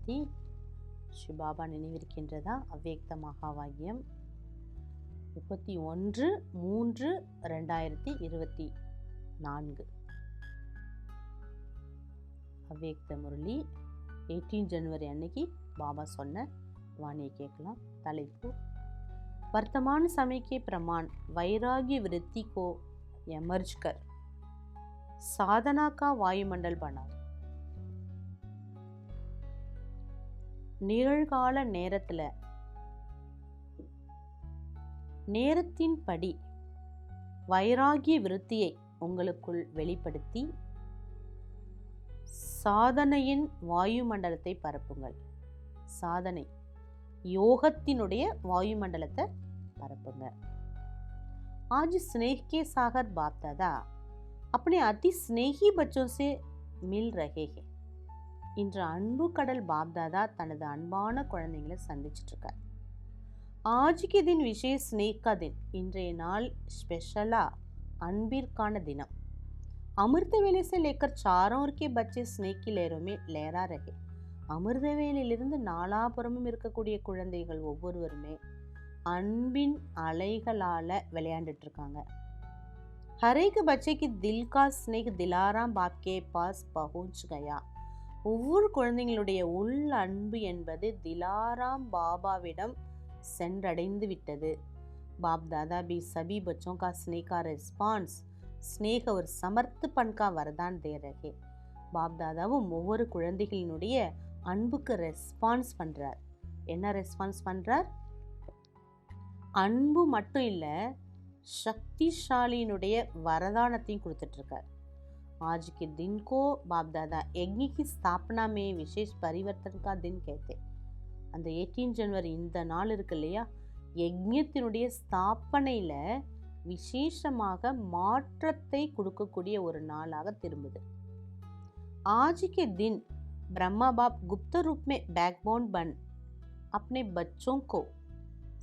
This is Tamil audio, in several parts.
சாந்தி சிவபாபா நினைவிருக்கின்றதா அவ்வியக்த மகாவாக்கியம் முப்பத்தி ஒன்று மூன்று ரெண்டாயிரத்தி இருபத்தி நான்கு அவ்வியக்த முரளி எயிட்டீன் ஜனவரி அன்னைக்கு பாபா சொன்ன வாணியை கேட்கலாம் தலைப்பு वर्तमान समय के प्रमाण वैराग्य वृत्ति को एमर्ज कर साधना का वायुमंडल बना நிகழ்கால நேரத்தில் நேரத்தின் படி வைராகிய விருத்தியை உங்களுக்குள் வெளிப்படுத்தி சாதனையின் வாயுமண்டலத்தை பரப்புங்கள் சாதனை யோகத்தினுடைய வாயுமண்டலத்தை பரப்புங்க आज स्नेह के सागर बाप दादा अपने अति स्नेही बच्चों से मिल रहे हैं இன்று அன்பு கடல் பாப்தாதா தனது அன்பான குழந்தைங்களை சந்திச்சிட்ருக்கார். ஆஜிக்கு தின் விசேஷ் ஸ்னேகா தின் இன்றைய நாள் ஸ்பெஷலாக அன்பிற்கான தினம். अमृत வேலை से लेकर चारों के बच्चे स्नेक की लहरों அமிர்த வேலையிலிருந்து நாலாபுறமும் இருக்கக்கூடிய குழந்தைகள் ஒவ்வொருவருமே அன்பின் அலைகளால் விளையாண்டுட்டு இருக்காங்க ஹரேக்கு பச்சைக்கு தில்கா ஸ்னேக் திலாராம் பாப்கே பாஸ் பஹூஞ்ச் கயா. ஒவ்வொரு குழந்தைங்களுடைய உள் அன்பு என்பது திலாராம் பாபாவிடம் சென்றடைந்து விட்டது. பாப் தாதா பி சபி பச்சோம் கா ஸ்னேகா ரெஸ்பான்ஸ் ஸ்னேக ஒரு சமர்த்து பண்கா வரதான் தே ரகே பாப் தாதாவும் ஒவ்வொரு குழந்தைகளினுடைய அன்புக்கு ரெஸ்பான்ஸ் பண்ணுறார் என்ன ரெஸ்பான்ஸ் பண்ணுறார் அன்பு மட்டும் இல்லை சக்திசாலியினுடைய வரதானத்தையும் கொடுத்துட்ருக்கார் आज के दिन को बाप दादा यज्ञ की स्थापना में विशेष परिवर्तन का दिन कहते அந்த எயிட்டீன் ஜனவரி இந்த நாள் இருக்கு இல்லையா யஜ்யத்தினுடைய ஸ்தாபனையில் விசேஷமாக மாற்றத்தை கொடுக்கக்கூடிய ஒரு நாளாக திரும்புது आज के दिन ब्रह्मा बाप गुप्त रूप में बैकबोन बन अपने बच्चों को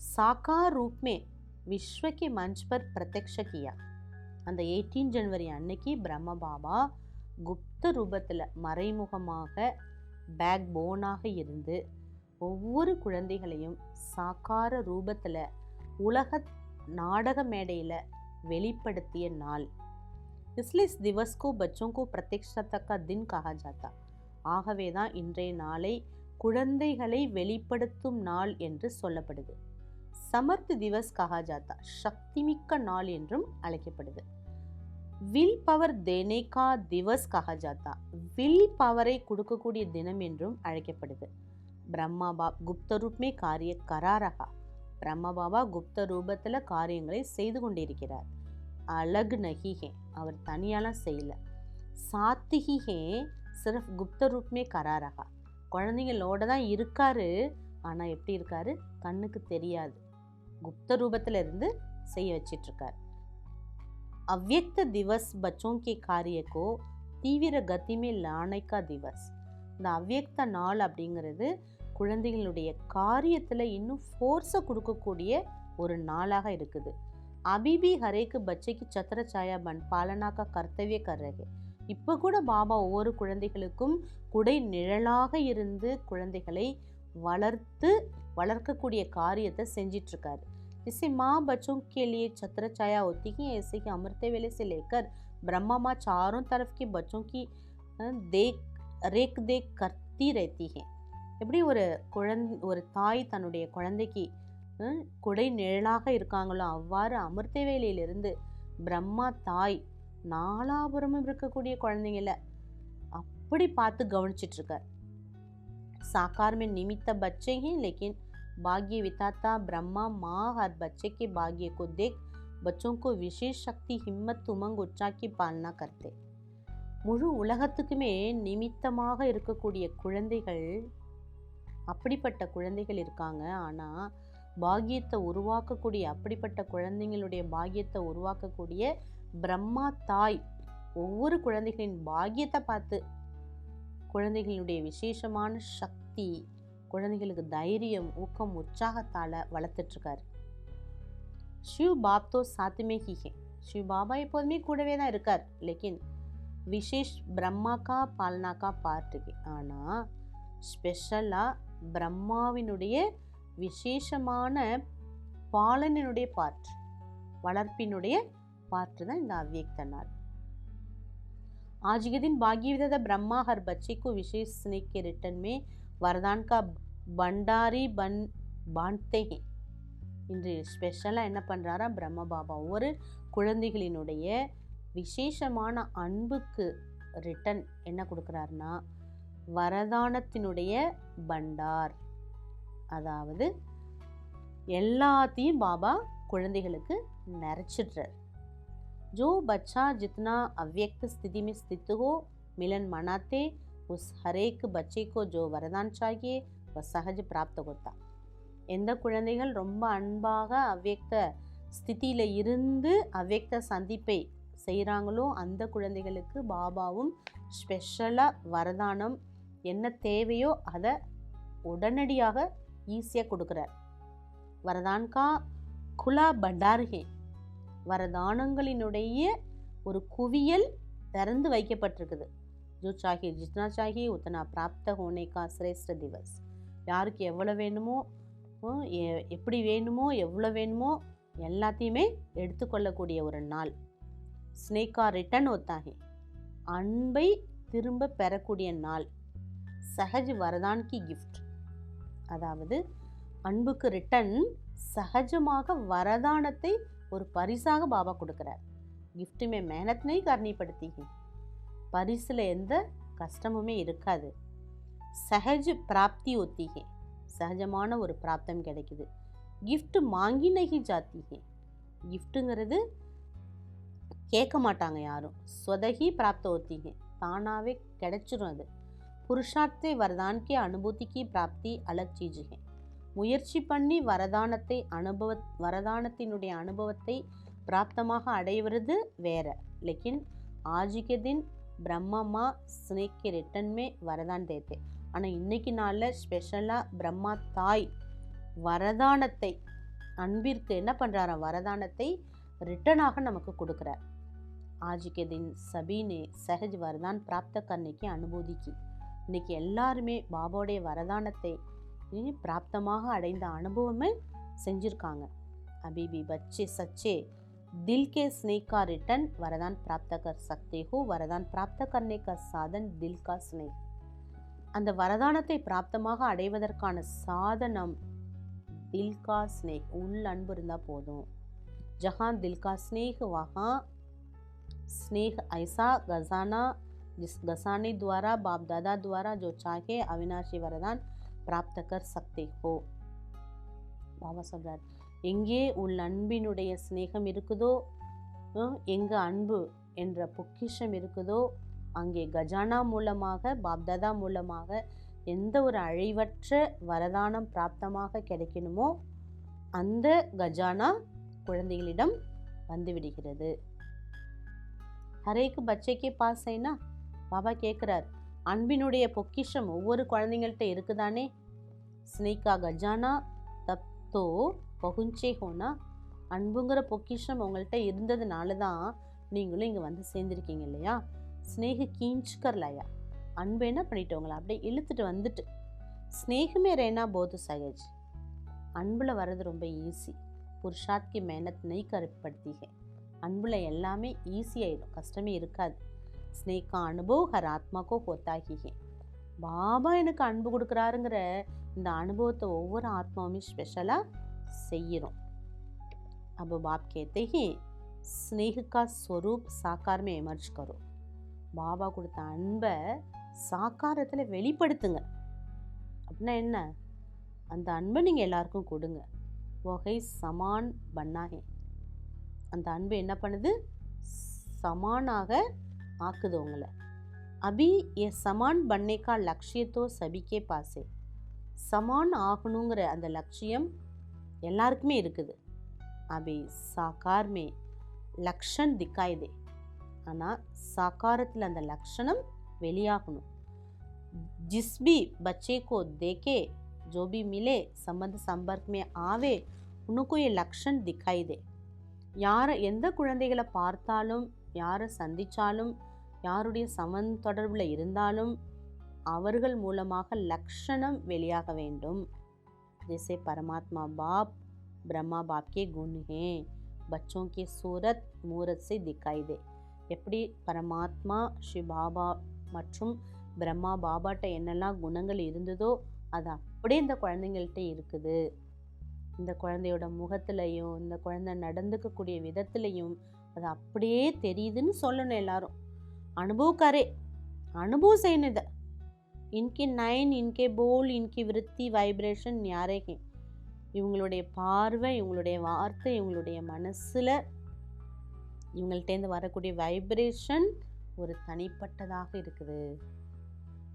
साकार रूप में विश्व के मंच पर प्रत्यक्ष किया அந்த எயிட்டீன் ஜனவரி அன்னைக்கு பிரம்ம பாபா குப்த ரூபத்தில் மறைமுகமாக பேக் போனாக இருந்து ஒவ்வொரு குழந்தைகளையும் சாக்கார ரூபத்தில் உலக நாடக மேடையில் வெளிப்படுத்திய நாள் इसलिए इस दिवस को बच्चों को प्रत्यक्षता का दिन कहा जाता ஆகவே தான் இன்றைய நாளை குழந்தைகளை வெளிப்படுத்தும் நாள் என்று சொல்லப்படுது சமர்த் திவஸ் கஹா ஜாத்தா சக்திமிக்க நாள் என்றும் அழைக்கப்படுது வில் பவர் தேனேகா திவஸ் கஹஜாத்தா வில் பவரை கொடுக்கக்கூடிய தினம் என்றும் அழைக்கப்படுது பிரம்மா பா குப்த ரூப்மே காரிய கராரகா பிரம்மா பாபா குப்த ரூபத்தில் காரியங்களை செய்து கொண்டிருக்கிறார் அழகு நகிஹே அவர் தனியாலாம் செய்யலை சாத்திகிஹே சிறஃப் குப்த ரூப்மே கராரகா குழந்தைங்களோட தான் இருக்காரு ஆனால் எப்படி இருக்காரு கண்ணுக்கு தெரியாது குப்த ரூபத்தில் இருந்து செய்ய வச்சிட்ருக்காரு अव्यक्त दिवस बच्चों के कार्य को தீவிர கதி மே लाने का दिवस இந்த அவ்வியக்த நாள் அப்படிங்கிறது குழந்தைகளுடைய காரியத்தில் இன்னும் ஃபோர்ஸை கொடுக்கக்கூடிய ஒரு நாளாக இருக்குது அபிபி ஹரேக்கு பச்சைக்கு சத்திர சாயா பன் பாலனாக்கா கர்த்தவிய கர்றகே இப்போ கூட பாபா ஒவ்வொரு குழந்தைகளுக்கும் குடை நிழலாக இருந்து குழந்தைகளை வளர்த்து வளர்க்கக்கூடிய காரியத்தை செஞ்சிட்டு இருக்காரு जिससे माँ बच्चों के लिए छत्र छाया होती है ऐसे ही अमृत वेले से लेकर ब्रह्मा माँ चारों तरफ के बच्चों की अ, देख रेख देख करती रहती है எப்படி ஒரு குழந்தை ஒரு தாய் தன்னுடைய குழந்தைக்கு அஹ், குடை நிழலாக இருக்காங்களோ அவ்வாறு அமிர்த வேலையிலிருந்து பிரம்மா தாய் நாலாபுரமும் இருக்கக்கூடிய குழந்தைங்கள அப்படி பார்த்து கவனிச்சிட்டு இருக்கார் साकार में निमित्त बच्चे हैं लेकिन भाग्य विधाता ब्रह्मा माँ हर बच्चे के भाग्य को देख बच्चों को विशेष शक्ति हिम्मत उमंग उत्साह की पालना करते முழு உலகத்துக்குமே நிமித்தமாக இருக்கக்கூடிய குழந்தைகள் அப்படிப்பட்ட குழந்தைகள் இருக்காங்க ஆனால் பாக்கியத்தை உருவாக்கக்கூடிய அப்படிப்பட்ட குழந்தைங்களுடைய பாக்கியத்தை உருவாக்கக்கூடிய பிரம்மா தாய் ஒவ்வொரு குழந்தைகளின் பாக்கியத்தை பார்த்து குழந்தைகளுடைய விசேஷமான சக்தி குழந்தைகளுக்கு தைரியம் ஊக்கம் உற்சாகத்தால் வளர்த்துட்ருக்காரு ஷிவ் பாப் தோ சாத்துமே ஹி ஹே ஷிவ் பாபா எப்போதுமே கூடவே தான் இருக்கார் லேக்கின் விசேஷ் பிரம்மா கா பாலனா கா பார்ட்டுக்கு ஆனால் ஸ்பெஷலாக பிரம்மாவினுடைய விசேஷமான பாலனினுடைய பார்ட் வளர்ப்பினுடைய பார்ட் தான் இந்த அவ்வியக்த நாள் आज के दिन भागी विधाता ब्रह्मा हर बच्चे को विशेष स्नेह के रिटर्न में वरदान का भंडारी बन बांटते हैं இன்று ஸ்பெஷலாக என்ன பண்ணுறாரா பிரம்ம பாபா ஒவ்வொரு குழந்தைகளினுடைய விசேஷமான அன்புக்கு ரிட்டன் என்ன கொடுக்குறாருன்னா வரதானத்தினுடைய பண்டார் அதாவது எல்லாத்தையும் பாபா குழந்தைகளுக்கு நிறைச்சிடுறார் जो बच्चा जितना अव्यक्त स्थिति में स्थित हो मिलन मनाते उस हरेक बच्चे को जो वरदान चाहिए वह सहज प्राप्त होता எந்த குழந்தைகள் ரொம்ப அன்பாக அவ்வியக்த ஸ்திதியில் இருந்து அவ்வியக்த சந்திப்பை செய்கிறாங்களோ அந்த குழந்தைகளுக்கு பாபாவும் ஸ்பெஷலாக வரதானம் என்ன தேவையோ அதை உடனடியாக ஈஸியாக கொடுக்குறார் வரதான்கா குலா பண்டார்கே வரதானங்களினுடைய ஒரு குவியல் திறந்து வைக்கப்பட்டிருக்குது ஜோ சாஹியே ஜித்னா சாஹியே உத்தனா பிராப்த ஹோனே கா சிரேஷ்ட திவஸ் யாருக்கு எவ்வளோ வேணுமோ ஹம், எ- எப்படி வேணுமோ எவ்வளோ வேணுமோ எல்லாத்தையுமே எடுத்துக்கொள்ளக்கூடிய ஒரு நாள் ஸ்னேகா ரிட்டன் ஒத்தாகி அன்பை திரும்ப பெறக்கூடிய நாள் சஹஜ் வரதான் கி கிஃப்ட் அதாவது அன்புக்கு ரிட்டன் சகஜமாக வரதானத்தை ஒரு பரிசாக பாபா கொடுக்குறார் gift में मेहनत नहीं करनी पड़ती है பரிசில் எந்த கஷ்டமுமே இருக்காது. சகஜ பிராப்தி ஒத்திகை. சகஜமான ஒரு பிராப்தம் கிடைக்குது. கிஃப்ட் மாங்கினகி ஜாத்திகே. கிஃப்ட்டுங்கிறது கேட்க மாட்டாங்க யாரும். சொதகி பிராப்த ஒத்திகே. தானாகவே கிடைச்சிடும் அது. புருஷார்த்தை வரதான்கே அனுபூதிக்கு பிராப்தி அலக் முயற்சி பண்ணி வரதானத்தை அனுபவ வரதானத்தினுடைய அனுபவத்தை பிராப்தமாக அடைவது வேற. லேக்கின் ஆஜிக்க தின் के दिन பிரம்மம்மா ஸ்னேக் ரிட்டன் மே வரதான் தேத்தே ஆனால் இன்னைக்கு நாளில் ஸ்பெஷலாக பிரம்மா தாய் வரதானத்தை அன்பிற்கு என்ன பண்ணுறாராம் வரதானத்தை ரிட்டனாக நமக்கு கொடுக்குறார் आज के दिन सभी ने सहज वरदान प्राप्त करने की अनुभूति की இன்னைக்கு எல்லாருமே பாபாவுடைய வரதானத்தை இனி பிராப்தமாக அடைந்த அனுபவமே செஞ்சுருக்காங்க அபிபி பச்சே சச்சே दिल के स्नेह का रिटर्न वरदान प्राप्त कर सकते हो वरदान प्राप्त करने का साधन दिल का स्नेह அந்த வரதானத்தை பிராப்தமாக அடைவதற்கான சாதனம் தில் கா ஸ்னேக் உள் அன்பு இருந்தால் போதும் ஜஹான் தில் கா ஸ்னேக் வஹா स्नेह ऐसा गजाना जिस गसाने द्वारा बाप दादा द्वारा जो चाहे अविनाशी वरदान प्राप्त कर सकते हो பாபா சொல்றார் எங்கே உள் அன்பினுடைய சிநேகம் இருக்குதோ எங்கே அன்பு என்ற பொக்கிஷம் இருக்குதோ அங்கே கஜானா மூலமாக பாப்தாதா மூலமாக எந்த ஒரு அழிவற்ற வரதானம் பிராப்தமாக கிடைக்கணுமோ அந்த கஜானா குழந்தைகளிடம் வந்துவிடுகிறது. ஹரேக்கு பச்சைக்கே பாஸ் ஐனா? பாபா கேட்குறார் அன்பினுடைய பொக்கிஷம் ஒவ்வொரு குழந்தைங்கள்ட்ட இருக்குதானே? ஸ்னேகா கஜானா தப்தோ பகுஞ்சே ஹோனா அன்புங்கிற பொக்கிஷம் உங்கள்கிட்ட இருந்ததுனால தான் நீங்களும் இங்கே வந்து சேர்ந்துருக்கீங்க இல்லையா? ஸ்னேக கீஞ்சுக்கர் லயா அன்பு என்ன பண்ணிட்டவங்களா அப்படியே இழுத்துட்டு வந்துட்டு. ஸ்னேகமே ரேனா போது சகஜ். அன்பில் வர்றது ரொம்ப ஈஸி புருஷாத்கி மேனத் நெய் கருப்படுத்திக அன்பில் எல்லாமே ஈஸியாயிடும் கஷ்டமே இருக்காது. ஸ்னேகா அனுபவ் ஹர் ஆத்மாக்கோ ஹோத்தாகி பாபா எனக்கு அன்பு கொடுக்குறாருங்கிற இந்த அனுபவத்தை ஒவ்வொரு ஆத்மாவுமே ஸ்பெஷலாக செய்கிறோம் अब बाप कहते हैं स्नेह का स्वरूप साकार में एमर्ज करो பாபா கொடுத்த அன்பை சாக்காரத்தில் வெளிப்படுத்துங்க அப்படின்னா என்ன அந்த அன்பை நீங்கள் எல்லாருக்கும் கொடுங்க வகை சமான் பண்ணாகே அந்த அன்பு என்ன பண்ணுது சமானாக ஆக்குது உங்களை அபி ஏ சமான் பண்ணேக்கா லட்சியத்தோ சபிக்கே பாசே சமான் ஆகணுங்கிற அந்த லட்சியம் எல்லாருக்குமே இருக்குது அபி சாக்கார் மே லக்ஷன் திக்காய் தே ஆனால் சாக்காரத்தில் அந்த லக்ஷணம் வெளியாகணும் जिस भी बच्चे को देखे जो भी मिले संबंध संपर्क में आवे उनको ये लक्षण दिखाई दे யாரை எந்த குழந்தைகளை பார்த்தாலும் யாரை சந்தித்தாலும் யாருடைய சமன் தொடர்பில் இருந்தாலும் அவர்கள் மூலமாக லக்ஷணம் வெளியாக வேண்டும் जैसे परमात्मा बाप ब्रह्मा बाप के गुण हैं बच्चों की सूरत मूरत से दिखाई दे எப்படி பரமாத்மா ஸ்ரீ பாபா மற்றும் பிரம்மா பாபாட்ட என்னெல்லாம் குணங்கள் இருந்ததோ அது அப்படியே இந்த குழந்தைங்கள்ட்ட இருக்குது இந்த குழந்தையோட முகத்துலையும் இந்த குழந்தை நடந்துக்கக்கூடிய விதத்துலையும் அது அப்படியே தெரியுதுன்னு சொல்லணும் எல்லாரும் அனுபவக்காரே அனுபவம் செய்யணும் இதை இன்கே நைன் இன்கே போல் இன்கி விருத்தி வைப்ரேஷன் ஞாரேகே இவங்களுடைய பார்வை இவங்களுடைய வார்த்தை இவங்களுடைய மனசில் இவங்கள்ட்டேருந்து வரக்கூடிய வைப்ரேஷன் ஒரு தனிப்பட்டதாக இருக்குது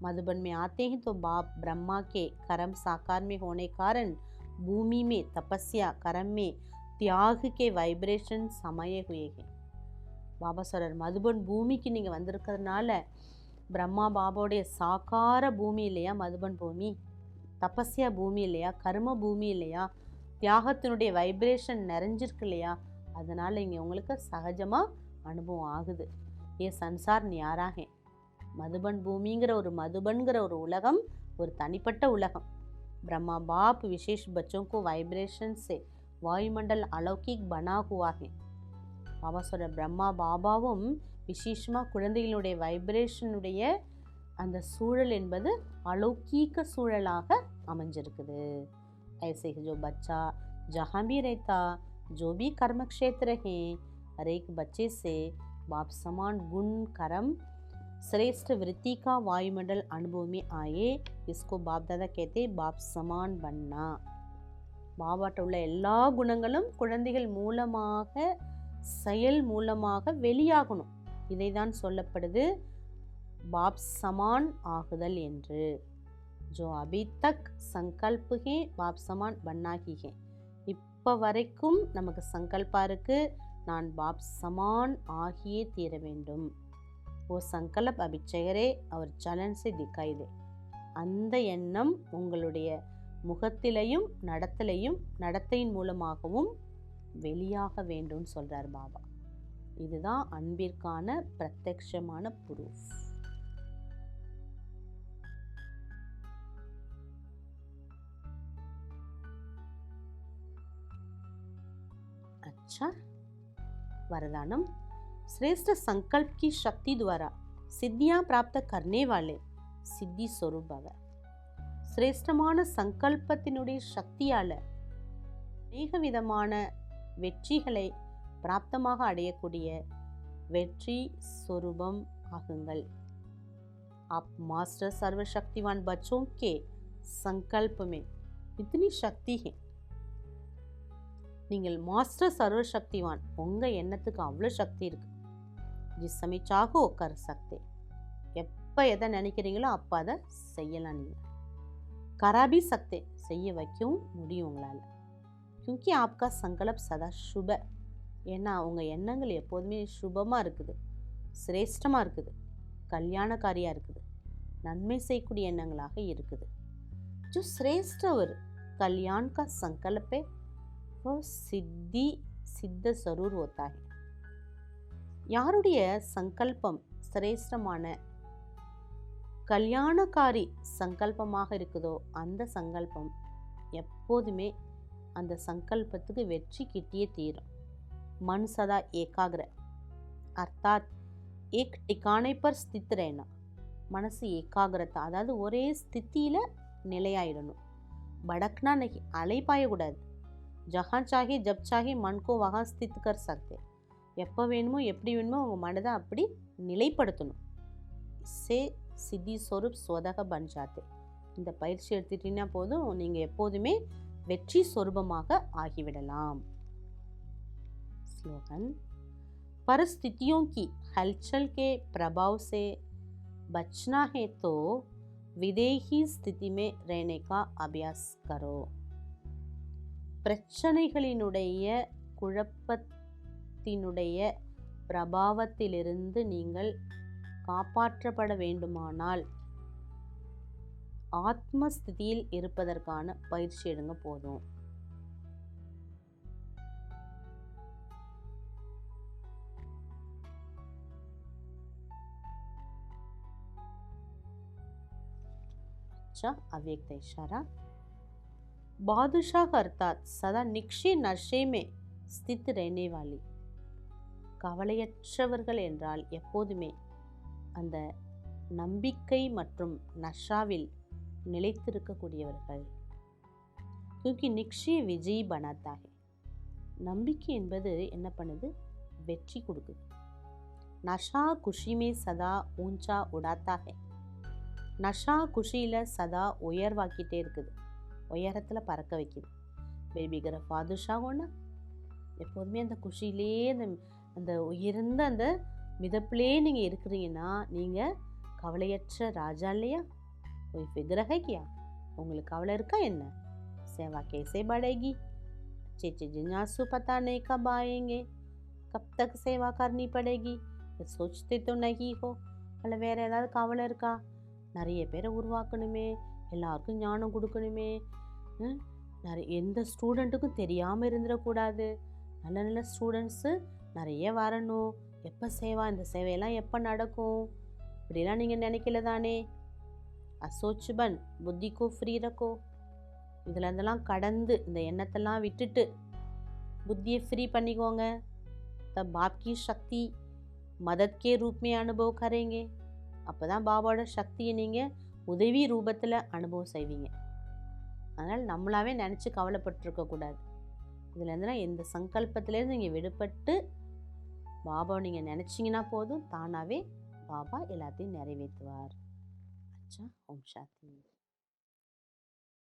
मधुबन में आते हैं तो बाप ब्रह्मा के कर्म साकार में होने कारण भूमि में तपस्या कर्म में त्याग के वाइब्रेशन समाये हुए हैं பாபா சொல்கிறார் மதுபன் பூமிக்கு நீங்கள் வந்திருக்கிறதுனால பிரம்மா பாபாவுடைய சாக்கார பூமி இல்லையா மதுபன் பூமி தபஸ்யா பூமி இல்லையா கர்ம பூமி இல்லையா தியாகத்தினுடைய வைப்ரேஷன் நிறைஞ்சிருக்கு இல்லையா அதனால் இங்கே உங்களுக்கு சகஜமாக அனுபவம் ஆகுது ஏ சன்சார் நியாராக மதுபன் பூமிங்கிற ஒரு மதுபன்கிற ஒரு உலகம் ஒரு தனிப்பட்ட உலகம் ब्रह्मा बाप विशेष बच्चों को वाइब्रेशन से वायुमंडल अलौकिक बना हुआ है பாபா சொல்கிற பிரம்மா பாபாவும் விசேஷமாக குழந்தைகளுடைய வைப்ரேஷனுடைய அந்த சூழல் என்பது அலௌகீக சூழலாக அமைஞ்சிருக்குது ऐसे ही जो बच्चा जहाँ भी रहता जो भी कर्म क्षेत्र है हर एक बच्चे से बाप समान गुण कर्म श्रेष्ठ वृत्ति का वायुमंडल अनुभव में आए इसको बाप दादा कहते बाप समान बनना பாபாட்ட உள்ள எல்லா குணங்களும் குழந்தைகள் மூலமாக செயல் மூலமாக வெளியாகணும் இதை தான் சொல்லப்படுது பாப் சமான் ஆகுதல் என்று. ஜோ அபி தக் சங்கல்புகே பாப் சமான் பண்ணாகிகே இப்போ வரைக்கும் நமக்கு சங்கல்பா இருக்கு நான் பாப் சமான் ஆகியே தீர வேண்டும். ஓ சங்கல்ப் அபிச்சகரே அவர் சலன்சி திக்காயுதே அந்த எண்ணம் உங்களுடைய முகத்திலையும் நடத்திலையும் நடத்தையின் மூலமாகவும் வெளியாக வேண்டும் சொல்கிறார் பாபா. இதுதான் அன்பிற்கான பிரத்யக்ஷமான ப்ரூஃப் अच्छा वरदानम श्रेष्ठ संकल्प की शक्ति द्वारा सिद्धियां प्राप्त करने वाले सिद्धि स्वरूप भव சிரேஷ்டமான சங்கல்பத்தினுடைய சக்தியால் அநேக விதமான வெற்றிகளை பிராப்தமாக அடையக்கூடிய வெற்றி स्वरूपम ஆகுங்கள் आप मास्टर सर्वशक्तिवान बच्चों के संकल्प में इतनी शक्ति है நீங்கள் மாஸ்டர் சர்வசக்திவான் உங்கள் எண்ணத்துக்கு அவ்வளோ சக்தி இருக்கு ஜிஸ் சமய சாகோ கர் சக்தே எப்போ எதை நினைக்கிறீங்களோ அப்போ அதை செய்யலாம் நீங்கள் கராபி சக்தே செய்ய வைக்கவும் முடியும் உங்களால் கியூக்கி ஆப்கா சங்கல்ப் சதா சுப ஏன்னா உங்கள் எண்ணங்கள் எப்போதுமே சுபமாக இருக்குது சிரேஷ்டமாக இருக்குது கல்யாணக்காரியாக இருக்குது நன்மை செய்யக்கூடிய எண்ணங்களாக இருக்குது जो श्रेष्ठ और कल्याण का संकल्प है वो सिद्धि सिद्ध जरूर होता है யாருடைய சங்கல்பம் சிரேஷ்டமான கல்யாணக்காரி சங்கல்பமாக இருக்குதோ அந்த சங்கல்பம் எப்போதுமே அந்த சங்கல்பத்துக்கு வெற்றி கிட்டியே தீரும் मन सदा ஏகாகிர அர்த்தாத் ஏக் ठिकाने पर स्थित रहना மனசு ஏகாகிரதா அதாவது ஒரே ஸ்தித்தியில் நிலையாயிடணும். படக்னா நகி அலைப்பாயக்கூடாது ஜஹான் சாஹி ஜப் சாஹி மண்கோ வகா ஸ்தித் கர் சக்தே. எப்போ வேணுமோ எப்படி வேணுமோ உங்கள் மனதை அப்படி நிலைப்படுத்தணும். சே சித்தி ஸ்வரூப் ஸ்வதக பஞ்சாத்தே. இந்த பயிற்சி எடுத்துட்டீங்கன்னா போதும் நீங்கள் எப்போதுமே வெற்றி சொரூபமாக ஆகிவிடலாம். ஸ்லோகன் परिस्थितियों की हलचल के प्रभाव से बचना है तो விதேகி ஸ்திதி மே रहने का अभ्यास करो பிரச்சனைகளினுடைய குழப்பத்தினுடைய பிரபாவத்திலிருந்து நீங்கள் காப்பாற்றப்பட வேண்டுமானால் ஆத்மஸ்திதியில் இருப்பதற்கான பயிற்சி எடுங்க போதும் अच्छा अव्यक्त इशारा बादशाह अर्थात सदा निक्षी नशे में स्थित रहने वाली கவலையற்றவர்கள் என்றால் எப்போதுமே அந்த நம்பிக்கை மற்றும் நஷாவில் நிலைத்திருக்கக்கூடியவர்கள் क्योंकि நிக்ஷய விஜய் பனாத்தா है நம்பிக்கை என்பது என்ன பண்ணுது வெற்றி கொடுக்குது நஷா குஷிமே சதா ஊஞ்சா உடாத்தா है நஷா குஷியில் சதா உயர்வாக்கிட்டே இருக்குது உயரத்தில் பறக்க வைக்குது பேபிகிற பாதுஷாகோன்னா எப்போதுமே அந்த குஷியிலே அந்த அந்த உயர்ந்த அந்த மிதப்பிலே நீங்கள் இருக்கிறீங்கன்னா நீங்கள் கவலையற்ற ராஜா இல்லையா कोई फिक्र है क्या உங்களுக்கு கவலை இருக்கா என்ன सेवा कैसे बढ़ेगी अच्छे अच्छे जिज्ञासु पता नहीं कब आएंगे कब तक सेवा करनी पड़ेगी ये सोचते तो नहीं हो அல்ல வேறு ஏதாவது கவலை இருக்கா நிறைய பேரை உருவாக்கணுமே எல்லாருக்கும் ஞானம் கொடுக்கணுமே. நிறைய எந்த ஸ்டூடெண்ட்டுக்கும் தெரியாமல் இருந்துடக்கூடாது. நல்ல நல்ல ஸ்டூடெண்ட்ஸு நிறைய வரணும். எப்போ சேவா இந்த சேவையெல்லாம் எப்போ நடக்கும்? இப்படிலாம் நீங்கள் நினைக்கல தானே? அசோச்சுபன் புத்திக்கோ ஃப்ரீ ரக்கோ இதில் இருந்தெல்லாம் கடந்து இந்த எண்ணத்தெல்லாம் விட்டுட்டு புத்தியை ஃப்ரீ பண்ணிக்கோங்க. தப் பாப் சக்தி மதத் கே ரூப் में அப்போ தான் பாபாவோட சக்தியை நீங்கள் உதவி ரூபத்தில் அனுபவம் செய்வீங்க. அதனால் நம்மளாவே நினச்சி கவலைப்பட்டிருக்கக்கூடாது இதுலேருந்துனா எந்த சங்கல்பத்திலேருந்து நீங்கள் விடுபட்டு பாபாவை நீங்கள் நினச்சிங்கன்னா போதும் தானாகவே பாபா எல்லாத்தையும் நிறைவேற்றுவார். அச்சா ஓம் சாந்தி.